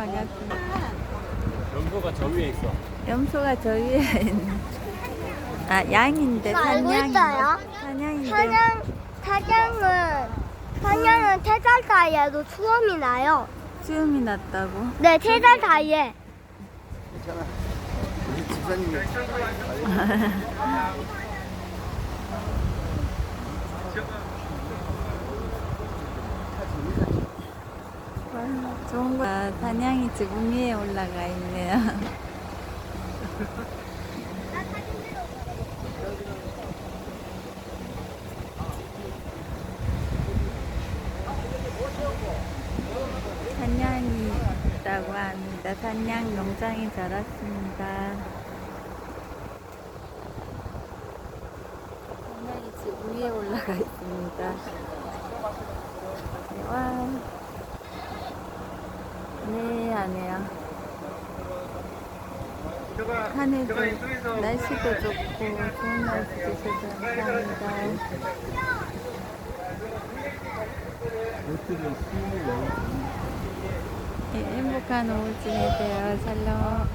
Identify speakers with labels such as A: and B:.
A: 반갑습니다.
B: 염소가 저 위에 있어.
A: 염소가 저 위에 있네. 아, 양인데,
C: 저 알고. 있어요.
A: 산양인데.
C: 사냥, 사냥은, 사냥은 세살 사이에도 수험이 나요.
A: 수염이 났다고.
C: 네, 세살 사이에.
D: 괜찮아. 우리 집사님이
A: 와, 좋은 거. 아, 산양이 지붕 위에 올라가 있네요. 산양이 있다고 합니다. 산양 농장이 자랐습니다. 산양이 지붕 위에 올라가 있습니다. 네, 하네요. 하늘도, 날씨도 좋고, 좋은 날씨 주셔서 감사합니다. 예, 행복한 오후 지내세요. 샬롬.